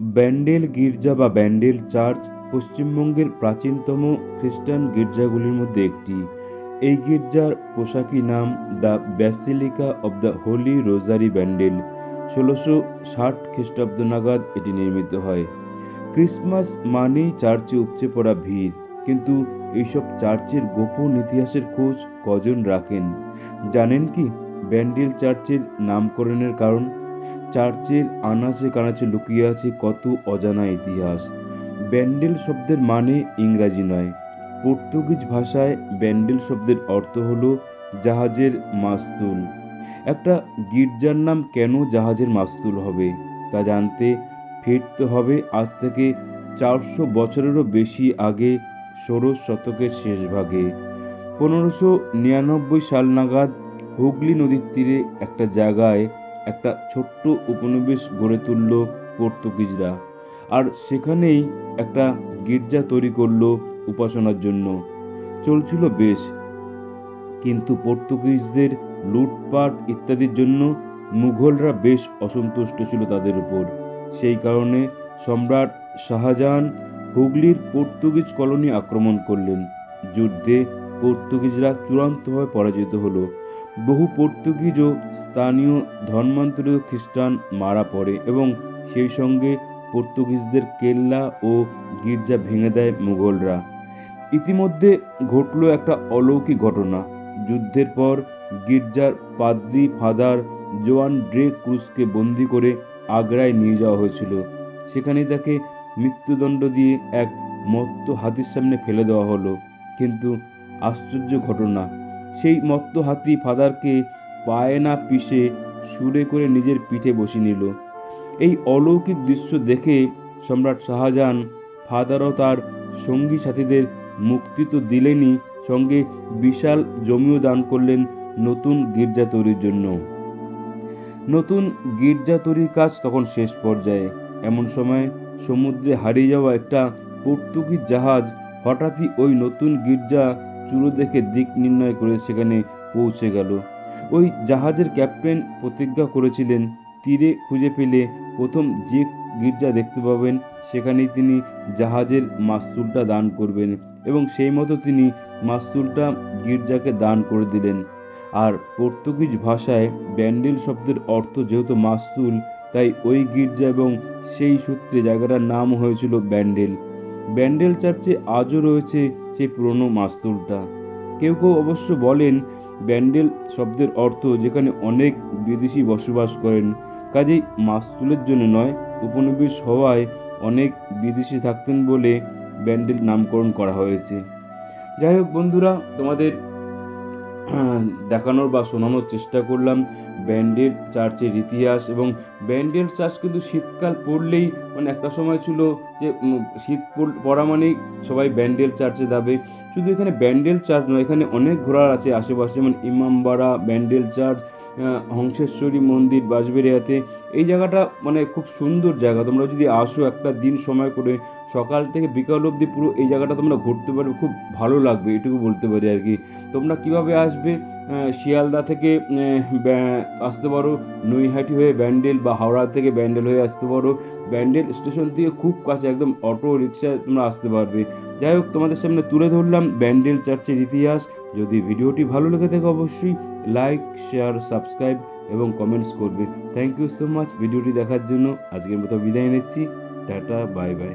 ব্যান্ডেল গির্জা বা ব্যান্ডেল চার্চ পশ্চিমবঙ্গের প্রাচীনতম খ্রিস্টান গির্জাগুলির মধ্যে একটি। এই গির্জার পোশাকি নাম the Basilica of the Holy Rosary Bandel. ষোলোশো ষাট খ্রিস্টাব্দ নাগাদ এটি নির্মিত হয়। ক্রিসমাস মানেই চার্চে উপচে পড়া ভিড়, কিন্তু এইসব চার্চের গোপন ইতিহাসের খোঁজ কজন রাখেন? জানেন কি ব্যান্ডেল চার্চের নামকরণের কারণ? চার্চের আনাচে কানাচে লুকিয়ে আছে কত অজানা ইতিহাস। ব্যান্ডেল শব্দের মানে ইংরাজি নয়। পর্তুগিজ ভাষায় ব্যান্ডেল শব্দের অর্থ হলো জাহাজের মাস্তুল। একটা গির্জার নাম কেন জাহাজের মাস্তুল হবে, তা জানতে ফিরতে হবে আজ থেকে চারশো বছরেরও বেশি আগে ষোড়শ শতকের শেষ ভাগে। পনেরোশো নিরানব্বই সাল নাগাদ হুগলি নদীর তীরে একটা জায়গায় একটা ছোট্ট উপনিবেশ গড়ে তুলল পর্তুগিজরা। আর সেখানেই একটা গির্জা তৈরি করল উপাসনার জন্য। চলছিল বেশ। কিন্তু পর্তুগিজদের লুটপাট ইত্যাদির জন্য মুঘলরা বেশ অসন্তুষ্ট ছিল তাদের উপর। সেই কারণে সম্রাট শাহজাহান হুগলির পর্তুগিজ কলোনি আক্রমণ করলেন। যুদ্ধে পর্তুগিজরা চূড়ান্তভাবে পরাজিত হলো। বহু পর্তুগিজ ও স্থানীয় ধর্মান্তরিত খ্রিস্টান মারা পড়ে এবং সেই সঙ্গে পর্তুগিজদের কেল্লা ও গির্জা ভেঙে দেয় মুঘলরা। ইতিমধ্যে ঘটল একটা অলৌকিক ঘটনা। যুদ্ধের পর গির্জার পাদ্রি ফাদার জোয়ান ড্রে ক্রুজকে বন্দি করে আগ্রায় নিয়ে যাওয়া হয়েছিল। সেখানে তাকে মৃত্যুদণ্ড দিয়ে এক মত্ত হাতির সামনে ফেলে দেওয়া হলো। কিন্তু আশ্চর্য ঘটনা সেই মত্ত হাতি ফাদারকে পায়ে না পিষে সুরে করে নিজের পিঠে বসিয়ে নিল। এই অলৌকিক দৃশ্য দেখে সম্রাট শাহজাহান ফাদারও তার সঙ্গী সাথীদের মুক্তি তো দিলেনই, সঙ্গে বিশাল জমিও দান করলেন নতুন গির্জা তৈরির জন্য। নতুন গির্জা তৈরির কাজ তখন শেষ পর্যায়ে। এমন সময় সমুদ্রে হারিয়ে যাওয়া একটা পর্তুগিজ জাহাজ হঠাৎই ওই নতুন গির্জা চুরো দেখে দিক নির্ণয় করে সেখানে পৌঁছে গেল। ওই জাহাজের ক্যাপ্টেন প্রতিজ্ঞা করেছিলেন, তীরে খুঁজে পেলে প্রথম যে গির্জা দেখতে পাবেন, সেখানেই তিনি জাহাজের মাস্তুলটা দান করবেন এবং সেই মতো তিনি মাস্তুলটা গির্জাকে দান করে দিলেন। আর পর্তুগিজ ভাষায় ব্যান্ডেল শব্দের অর্থ যেহেতু মাস্তুল, তাই ওই গির্জা এবং সেই সূত্রে জায়গাটার নাম হয়েছিল ব্যান্ডেল। ব্যান্ডেল চার্চে আজও রয়েছে সেই পুরনো মাস্তুলটা কেউ কেউ অবশ্য বলেন, ব্যান্ডেল শব্দের অর্থ যেখানে অনেক বিদেশি বসবাস করেন। কাজেই মাস্তুলের জন্য নয়, উপনিবেশ হওয়ায় অনেক বিদেশি থাকতেন বলে ব্যান্ডেল নামকরণ করা হয়েছে। যাই হোক বন্ধুরা, তোমাদের দেখানোর বা শোনানোর চেষ্টা করলাম। ব্যান্ডেল চার্চের ইতিহাস এবং ব্যান্ডেল চার্চ কিন্তু শীতকাল পড়লেই মানে একটা সময় ছিল যে শীত পড়- মানেই সবাই ব্যান্ডেল চার্চে যাবে। শুধু এখানে ব্যান্ডেল চার্চ নয়, এখানে অনেক ঘোরার আছে আশেপাশে, যেমন ইমামবাড়া ব্যান্ডেল চার্চ হংসেশ্বরী মন্দির, বাঁশবেড়িয়াতে। এই জায়গাটা মানে খুব সুন্দর জায়গা। তোমরা যদি আসো একটা দিন সময় করে, সকাল থেকে বিকাল অবধি পুরো এই জায়গাটা তোমরা ঘুরতে পারবে। খুব ভালো লাগবে, এটুকু বলতে পারি আর কি। তোমরা কীভাবে আসবে? শিয়ালদা থেকে আসতে পারো। নৈহাটি হয়ে ব্যান্ডেল বা হাওড়া থেকে ব্যান্ডেল হয়ে আসতে পারো। ব্যান্ডেল স্টেশন থেকে খুব কাছে একদম অটো রিক্সায় তোমরা আসতে পারবে। যাই হোক, তোমাদের সামনে তুলে ধরলাম ব্যান্ডেল চার্চের ইতিহাস। যদি ভিডিওটি ভালো লেগে থাকে, অবশ্যই লাইক শেয়ার সাবস্ক্রাইব এবং কমেন্টস করবে। থ্যাংক ইউ সো মাচ ভিডিওটি দেখার জন্য আজকের মতো বিদায় নিচ্ছি। Tata bye bye